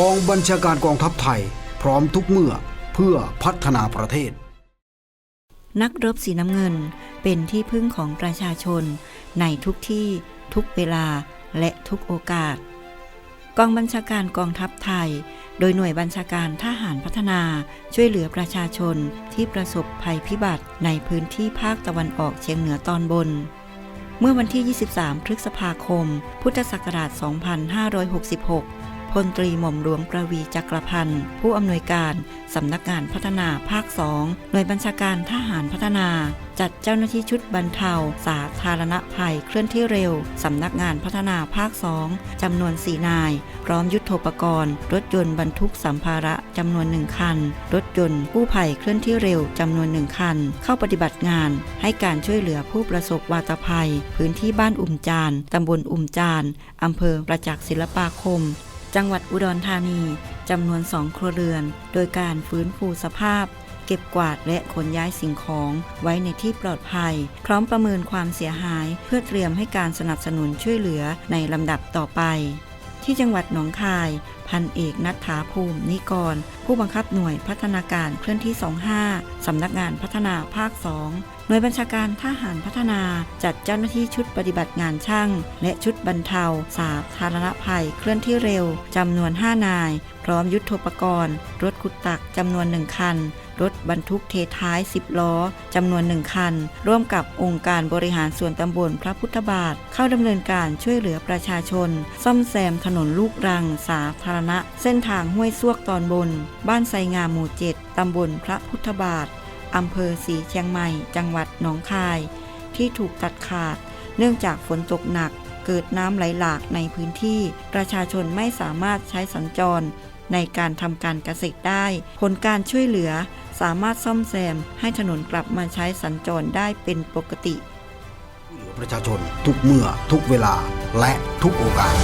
กองบัญชาการกองทัพไทย พร้อมทุกเมื่อเพื่อพัฒนาประเทศ นักรบสีน้ำเงินเป็นที่พึ่งของประชาชน ในทุกที่ทุกเวลาและทุกโอกาส กองบัญชาการกองทัพไทย โดยหน่วยบัญชาการทหารพัฒนาช่วยเหลือประชาชนที่ประสบภัยพิบัติในพื้นที่ภาคตะวันออกเฉียงเหนือตอนบน เมื่อวันที่ 23 พฤษภาคม พุทธศักราช 2566 พลตรีหม่อมหลวงประวีจักรพันธ์ ผู้อำนวยการสำนักงานพัฒนาภาค2หน่วยบัญชาการทหารพัฒนา จัดเจ้าหน้าที่ชุดบรรเทา สาธารณภัยเคลื่อนที่เร็วสำนักงานพัฒนาภาค2จำนวน 4 นาย พร้อมยุทโธปกรณ์ รถยนต์บรรทุกสัมภาระจำนวนหนึ่งคัน รถยนต์กู้ภัยเคลื่อนที่เร็วจำนวนหนึ่งคัน เข้าปฏิบัติงาน ให้การช่วยเหลือผู้ประสบวาตภัย พื้นที่บ้านอุ่มจานตำบลอุ่มจานอำเภอประจักษ์ศิลปาคม จังหวัดอุดรธานีจำนวนสองครัวเรือน โดยการฟื้นฟูสภาพ เก็บกวาดและขนย้ายสิ่งของไว้ในที่ปลอดภัย พร้อมประเมินความเสียหายเพื่อเตรียมให้การสนับสนุนช่วยเหลือในลำดับต่อไป ที่จังหวัดหนองคาย พันเอกนัทถาภูมินิกร ผู้บังคับหน่วยพัฒนาการเคลื่อนที่ 25 สำนักงานพัฒนาภาค 2 หน่วยบัญชาการทหารพัฒนาจัดเจ้าหน้าที่ชุดปฏิบัติงานช่าง และชุดบรรเทา สาธารณภัยเคลื่อนที่เร็ว จำนวน 5 นาย พร้อมยุทธปกรณ์ รถขุดตักจำนวนหนึ่งคัน รถบรรทุกเทท้าย 10 ล้อจำนวนหนึ่งคัน ร่วมกับองค์การบริหารส่วนตำบลพระพุทธบาท เข้าดำเนินการช่วยเหลือประชาชน ซ่อมแซมถนนลูกรังสาธารณะ เส้นทางห้วยซวกตอนบน บ้านไซงามหมู่เจ็ดตำบลพระพุทธบาทอำเภอสีเชียงใหม่ จังหวัดหนองคาย ที่ถูกตัดขาด เนื่องจากฝนตกหนัก เกิดน้ำไหลหลากในพื้นที่ ประชาชนไม่สามารถใช้สัญจร ในการทำการเกษตรได้ ผลการช่วยเหลือสามารถซ่อมแซมให้ถนนกลับมาใช้สัญจรได้เป็นปกติ ประชาชนทุกเมื่อทุกเวลาและทุกโอกาส